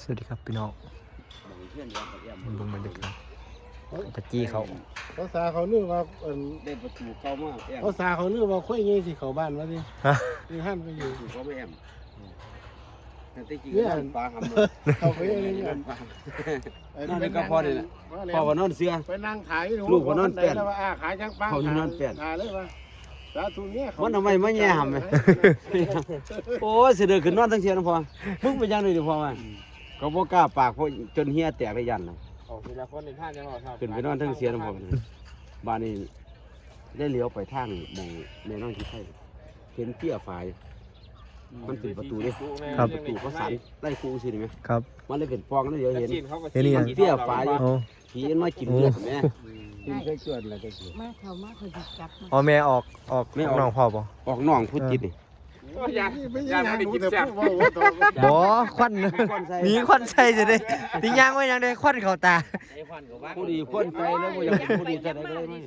สวัสดีครับพี่น้องมันลงบรรยากาศตะกี้เขาเขาสาเขานึกว่าเอิ่นได้ประตูเข้ามาแอมเขาสาเขานึกว่าค่อยเงี้ยสิเขาบ้านวะนี่ฮะนี่หันไปอยู่ประตูเขาไม่แอมแต่ที่จริงเนี่ยมันปลาหำเลยเขาไปเองเนี่ยนั่นนี่ก็พอเลยล่ะพ่อว่านอนเสือไปนั่งขายอยู่ลูกเขานอนแป้นแล้วว่าอาขายจังปังเขาอยู่นอนแป้นขายเลยว่าสาธุเนี่ยมันทำไมไม่แย่หำเลยโอ้ยเสยเด็จขึ้นนอนทั้งเสียนะพ่อมึงไปยังเลยดิพ่อว่าเขาบ่กล้าปากเพราะจนเฮียแตกเลยยันนะออกเวลาคนในท่าจะรอครับขึ้นไปนอนทั้งเสียนะพ่อบ้านนี้ได้เลี้ยวไปทางหมองแม่น้องที่ไทยเห็นเตี้ยฝาย มันเป็นประตูเด้ครับ ประตูเขาสันไล่ครูสิเห็นไหมครับมันเลยเป็นปองนั่นเดี๋ยวเห็น เห็นนี่ยังเตี้ยฝายอยู่ โอ้ผีมันมากินเลือดแม่ กินเคยเกิดอะไรก็คือมาเขามาเขาจะจับมา อ๋อแม่ออกออกแม่ออก น้องพ่อป่ะออกน่องพูดจิตนี่ ยานไม่ยานไม่กินแซ่บว่าว่าตัวบ่ควันหนีควันใส่จะได้ตีย่างไว้ยังได้ควันเข้าตาผู้ดีคนใจแล้วบ่อยากเป็นผู้ดีใจได้เลยมั้ย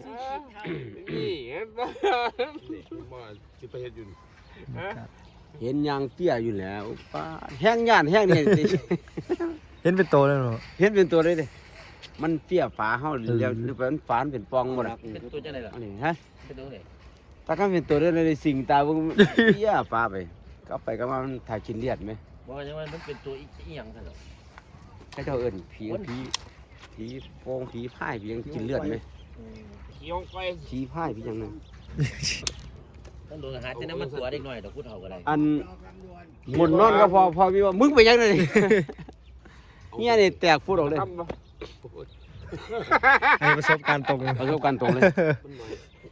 นี่เห็นบ่บ่สิไปเฮ็ดอยู่นี่เห็นยางเตี้ยอยู่แล้วป้าแห้งย่านแห้งนี่เห็นเป็นโตแล้วเนาะเห็นเป็นตัวเลยเด้มันเตี้ยฝาเฮาแล้วหรือเป็นฝามันเป็นปองหมดอะเป็นตัวจังไดล่ะอันนี้ฮะเป็นตัวไหน ถ้ากันเป็นตัวเลยในสิ่งตาเบิ่งเตี้ยฝาไป ก็ไปก็มามันถ่ายกินเลือดไหมบอกว่าจังว่ามันเป็นตัวอีอีหยังซั่นหรอให้เจ้าเอิ้นผีผีผีโปงผีพายผียังกินเลือดไหมอืมเขียวไปผีพายผียังนึงต้องโดนอาหารแต่นั้นมันตัวเด็กน้อยดอกผู้เฒ่าก็ได้อันหมุนนอนก็พอพอมีว่ามึงไปยังเลยเนี่ยนี่แตกพูดออกเลยทำบ่ให้ประสบการณ์ตรงประสบการณ์ตรงเลย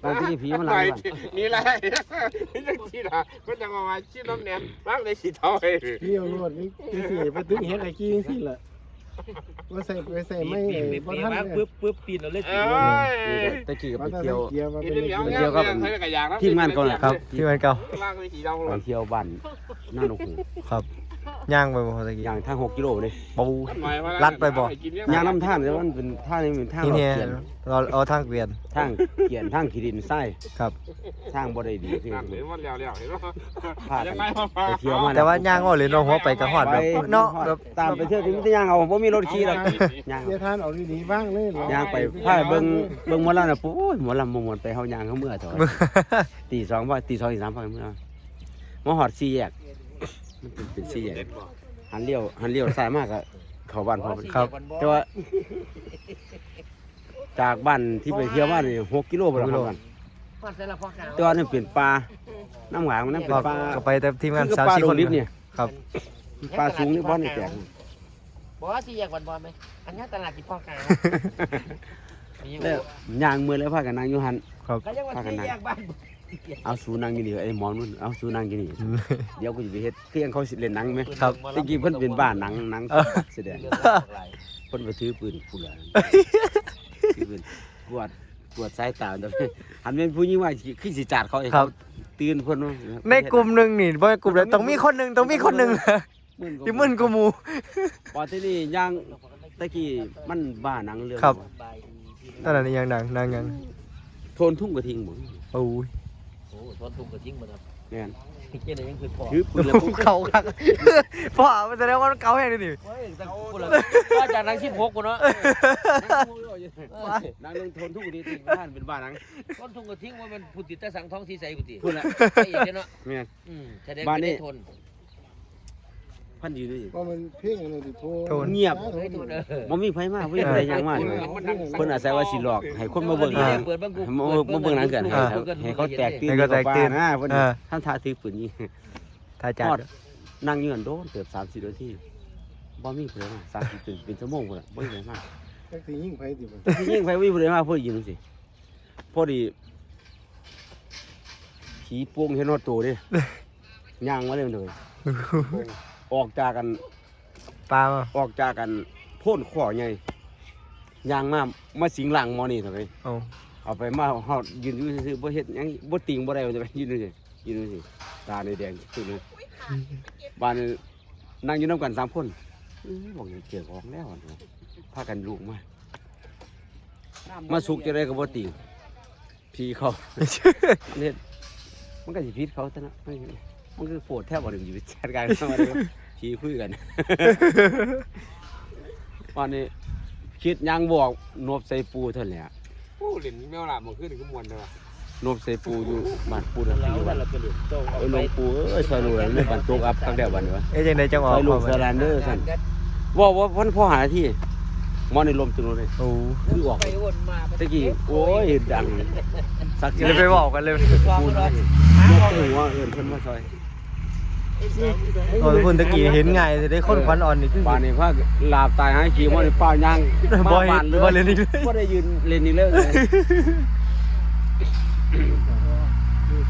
ตอนที่ผีมันหลังบ้านนี่แหละนี่จังซี่ล่ะมันจังว่าชื่อน้ำแหนมบางได้สิเทาให้เลี้ยวรถนี่สิไปถึงเห็นไอ้กี้สิล่ะว่าใส่ไปใส่ไม่ปีนปีนบ่ปีนทันมาเลยปึ๊บปึ๊บปีนเราเลยเอปีนเลย้ยนี่ก็ตะกี้ก็ว่าไปเที่ยวกียร์ว่ากิเป็นไปเที่ยวกับทีมงานก่อนแหละครับที่มันเก่าล่างเลยสีดำไปเลยเที่ยวบ้านนั่นโอ้โหครับ ย่างไปบ่ตะกี้อย่างทางหกกิโลเลยปูลัดไปบ่ยางน้ำท่านแต่ว่ามันเป็นท่านี่เป็นทางนี่เราเนี่ยเขียนเราเอาทางเกวียนทางเขียนทางขีดินไส้ครับทางบ่ได้ดีคือนั่นเห็นว่าแล้วแล้วเห็นว่าพากัยันงไงมาไปเที่ยวมาแต่ว่าย่างว่าเลยเนาะหัวไปกระหอดไปแบบเนาะแบบตามไปเที่ยวที่มิตรยางเอาบ่มีรถขี่หรอกยางเกียร์ท่านเอาดีๆบ้างเลยยางไปพาเบิ่งเบิ่งหมอลำน่ะปุ๊บหมอลำบ่ม่วนไปเฮายางเขาเมื่อเถอะตีสองว่าตีสองตีสามพาเมื่อมาหอดสี่แยก มันเป็นเป็นสี่แยกหันเลี้ยวหันเลี้ยวซ้ายมากก็เข้าบ้านพอครับ แต่ว่า จากบ้านที่ไปเที่ยวมานี่หกกิโลบ่ล่ะครับบ้านฟาดใส่ละพ่อขาวแต่ว่านี่เป็นปลาน้ำหวานมันนั่นเป็คนรับปลาก็ไปแต่ทีมงานคือสามปลาสี่ดคงนดิบเนี่ยครับปลาสูงนี่บ่นี่แตกบอกว่าสิแยกวันบ่ไหมอันนี้ตลาดที่พ่อขาวนี่แล้วย่างมือแล้วพากันนั่งอยู่หันครับก็ยังว่าสิแยกบ้าน เอาสูนั่งอยู่นี่ไอ้หมอนุ่นเอาสูนั่งอยู่นี่เดี๋ยวกูจะไปเฮ็ดคือยังเขาสิเล่นหนังไหมครับตะกี้เพิ่นเป็นบ้านหนังหนังเออแสดงเพิ่นไปถือปืนผู้หลานถือปืนกวดกวดสายตาเดี๋ยวหันเป็นผู้หญิงว่าคือสิจาดเขาให้ครัเขาบตื่นเพิ่นว่าในกลุ่มหนึ่งนี่บ่กลุ่มแล้วต้องมีคนหนึ่งต้องมีคนหนึ่งที่มึนกูหมูพอที่นี่ย่างตะกี้มันบ้าหนังเรื่องครับว่าตอนนั้นยังดังดังยังโทนทุ่งกระทิงหมดโอ้ย โอ้ทนทุกข์ก็ทิ้งมาครับแม่นเจ๊ได้ยังคือพ่อถือปืนแล้วปุ๊บเขาครับพ่อมันแสดงว่ามันเก่าแห้งนี่เฮ้ยแต่กูละว่าจากนัง16กูเนาะนางเรื่องโทนทุ่งกระทิงบ้านเป็นบ้านหนังต้นทุนก็ทิ้งว่ามันผู้ติดแต่สังท้องสีใสกูติพูดละไอ้เนาะแม่นอืมแสดงบ้านนี้ไม่ได้ทน พันยืนด้วยว่ามันเพ่งอะไรดิโทโทนเงียบเฮ้ยโทนเออบ่มีไผมาบ่มีอะไรอย่างมากเลยเพิ่นอาศัยว่าสิหลอกให้คนมาเบิ่งหนังเปิดเบิ่งกูมามาเบิ่งหนังกันให้เขาให้เขาแตกตื่นให้เขาแตกตื่นนะเพิ่นอ่าท่านท่าถือปืนยิงทายจัดฮอดนั่งอยู่นั่นโดนเกือบ30นาทีบ่มีผู้ใดมา30เป็นเป็นชั่วโมงพุ่นล่ะบ่มีผู้ใดมาจักสิยิ่งไปดิบ่ที่ยิงไฟวิ่งไปเลยมาเพื่อยิงสิพอดีผีโป่งเห็นว่าตัวดิย่างมาเลยมันเลย ออกจากกันปลามาออกจากกันโพ่นข้อใหญ่ย่างมามาสิงหลังหมอนี่ทำไมเอาเอาไปมาเฮายืนอยู่ซื่อๆบ่เฮ็ดหยังบ่ติงบ่ได้ว่าจะไปยืนอยู่สิยืนอยู่สิตาในแดงตื่นเลยบ้านนี่นั่งอยู่นํกันสามคนอื้อบอกอย่างเกี่ยวของแล้วอะพากันลูกมา มาสุกจะได้ก็บ่ติงพี่เขา เนี่ยมันก็สิพิษเขาซะนะ มันมันคือโปวดแทบบ่ถึงอยู่จัดการเข้ามาเลยขี่คุยกัน วันนี้คิดยังบอกนบใส่ปูเท่านั้นแหละผู้เล่นแมวล่ะมันขึ้นก็มวนเลยว่ะนบใส่ปูอยู่บ้านปูเดันแล้วอยู่วับ้านนละเป็นโตเออหลวงปูเอ้ยซอยลูกหลานเลยบ้านตกอัพตั้งแต่วันนี้วะเอ้ยจังไดจังอซอกอยลูกเข้าซอยมาหลานเด้อสั่นว่าว่าพันพ่อหาที่มอนี่ลมตัวนู้นเลยโอ้คือออกไปวนมาตะกี้โอ้ยดังสักสิเลยไปบอกกันเลยปูนยกตัวหัวเอิ้นเพิ่นมาซอย ตอนคุณตะกี้เห็นไงจะได้คนควันอ่อนนี่คือบ้านนี้พาลาบตายหายขี่มอนี่ป้าย่างบ่มาเห็นบ้านเลยบ่เล่นอีกเลยบ่ได้ยืนเล่นอีกเลย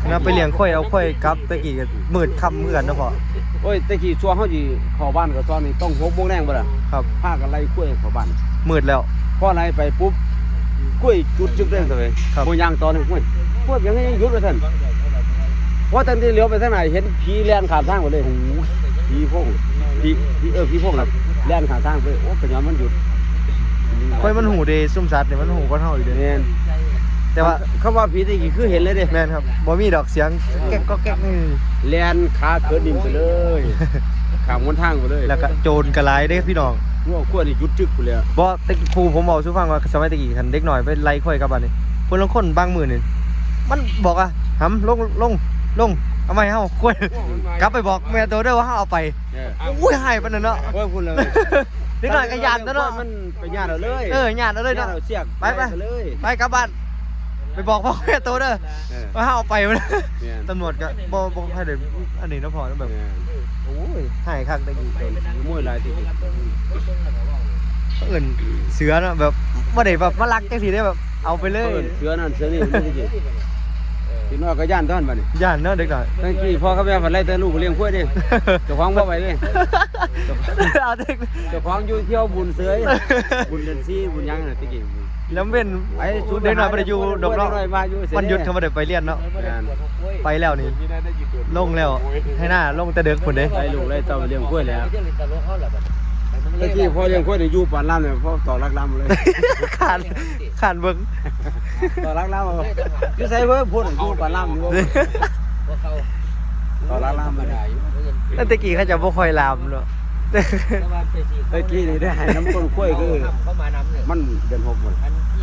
นะไปเลี้ยงข่อยเอาข่อยกลับตะกี้ก็มืดค่ำเหมือนกันนะพ่อโอ้ยตะกี้ช่วงเฮาสิเข้าบ้านก็ตอนนี้ต้อง6โมงแรงบ่ล่ะครับพากันไล่กล้วยเข้าบ้านมืดแล้วพอไล่ไปปุ๊บกล้วยจุดจึกเด้งซะเลยครับบ่ย่างตอนนี้กล้วยกล้วยยังไงยังหยุดว่าซั่น เพราะทันทีเลี้ยวไปทางไหนเห็นผีแล่นข้ามทางไปเลยโอ้โหผีโพงผีผีเออผีโพงน่ะแล่นข้ามทางไปโอ้เป็นหยังมันหยุดข่อยมันหูเดซุ่มสัตว์เนี่ยมันหูก้อนเฮาอยู่เด้แม่นแต่ว่าคำว่าผีตะกี้คือเห็นเลยเด้แม่นครับบ่มีดอกเสียงแก๊กก็แก๊กนี่แล่นขาเขินดินไปเลยข้ามหนทางไปเลยแล้วก็โจรกระไรเด้พี่น้องงัวกล้วยนี่หยุดจึกไปเลยอะบ่ตะกี้ครูผมบอกสู้ฟังว่าสมัยตะกี้คันเด็กหน่อยไปไล่ข่อยกลับบ้านนี่เพิ่นลางคนบางมื้อนี่มันบอกอะหำลงลง ลงเอามาให้เฮาข่อยกลับไปบอกแม่ตัวเด้อว่าเฮาเอาไปเอออุ้ยหายปานนั้นเนาะโอ้ยพูดเลยเด็กหน่อยก็ยานตัวเนาะมันไปยานเอาเลยเออหยาดเอาเลยยานเนาะเอาเสียกไปไปเลยไปกลับบ้านไปบอกพ่อแม่ตัวเด้อเออว่าเฮาเอาไปมันแม่นตำรวจก็บ่บ่ให้ได้อันนี้เนาะพอแบบแม่นโอ้ยหายคักตะกี้มวยหลายทีเอิ้นเสือเนาะแบบบ่ได้แบบมาลักจังซี่ได้แบบเอาไปเลเอิ้ยนเสือนั่นเสือนี่มันสิ พี่น้อยก็ย่านตอนบัดนี้ย่านเนาะเด็กหน่อย ตั้งกี้พ่อกับแม่ฝันไล่แต่ลูกเลี้ยงกล้วยดิเจ้าของบ่ไปเลยเอาเด็กเจ้าของอยู่เที่ยวบุญเสือบุญเดือนซี่บุญหยังน่ะตะกี้แล้วเว้นไอ้สุดเด็กหน่อยบ่ได้อยู่ดอกเนาะด็กน้อยมาอยู่เสีวันหยุดเขาบ่ได้ไปเรียนเนาะแม่นไปแล้วนี่มีได้ได้ยินตัวลงแล้วให้หน้าลงแต่เด็กพุ่นเด้ไล่ลูกไล่เต้าเลี้ยงกล้วยแล้วเจ้าลิน ตะโลเขาแหละบัดตะกี้พ่อเลี้ยงกล้วยนี่อยู่ปานลำเนี่ยพ่อต่อรักลำเลย ขานขานเบิ่งต่อรักลำเอาอยู่ไสเบิ่พูดอยู่ปานลำอยู่บ่พวกเขาต่อรักลำมาได้แล้วตะกี้เขาจะบ่ค่อยลามเนาะตะกี้นี่ได้ให้น้ำต้นกล้วยคือเขามานำเนี่ยมันเดือนหกหมด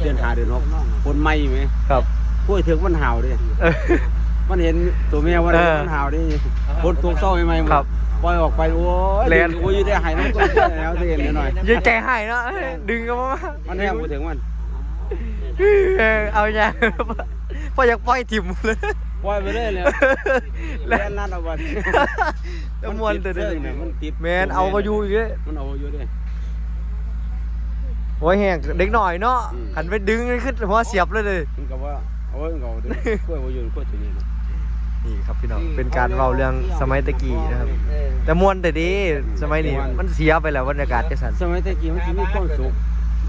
เดือนหาเดือนหกฝนไหม้ไหมครับกล้วยถึงมันห่าวดิเออมันเห็นตัวแม่ว่าเออมันห่าวดิฝนตกเศร้าไหมมันครับ ปล่อยออกไปโอ้ยแล่นโอ้ยอยู่ได้ให้น้ำต้นกล้วยแล้วเห็นหน่อยอยังใจหายเนาะดึงกันมามันแห้งไปถึงมันเออเอาอย่างพออยากปล่อยทิมเลยปล่อยไปเลยเลยแล้แล่วนนั่นเอาไว้จะมวนตัวเด้เด้อเนี่ยมันติดแมนเอามาอยู่อีกเด้มันเอาอยู่เด้โอ้ยแห้งเด็กหน่อยเนาะอืมขันไปดึงขึ้นหัวเสียบเลยเลยมันก็ว่าเอาไว้มันก็เอาเด้อกล้วยเอาอยู่กล้วยตัวนี้นะ นี่ครับพี่น้องเป็นการเล่าเรื่องสมัยตะกี้นะครับแต่มวนแต่ดีสมัยนี้มันเสียไปแล้วบรรยากาศจังซั่นสมัยตะกี้มันสิมีความสุข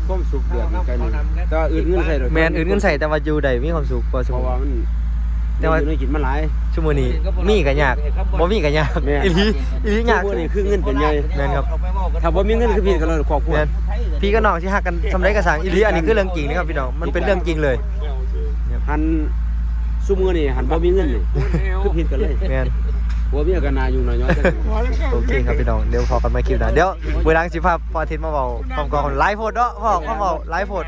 ความสุขเดือดเหมือนกันนี่แต่ว่าอื่นเงินใส่ดอกแมนอื่นเงินใส่แต่ว่าอยู่ได้มีความสุขกว่าสเพมัราะยว่ามันแต่ว่าอยู่ในกินมันหลายชั่วโมงนี้มีก็ยากบ่มีก็ยากแม่นอีหลีอีหลียากชั่วโมงนี้คือเงินเป็นใหญ่แม่นครับ ถ้าบ่มีเงินคือพี่ก็เลยครอบครัวแม่นพี่กับน้องที่ฮักกันสำเร็จกระสังอีหลีอันนี้คือเรื่องจริงนะครับพี่น้องมันเป็นเรื่องจริงเลย หัน ซุมื้อนี่หันบ่มีเงินนี่คือผิดกันเลยแม่นผัวเมียกันนาอยู่น้อยๆจังโอเคครับพี่น้องเดี๋ยวพอกันมาคลิปหนะเดี๋ยวเวลาสิพาพออาทิตย์มาเว้าพร้อมกันไลฟ์โพดเนาะพ่อพ่อเว้าไลฟ์โพด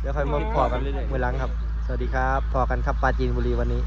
เดี๋ยวค่อยมาพอกันเวลาครับ สวัสดีครับพอกันครับปราจีนบุรีวันนี้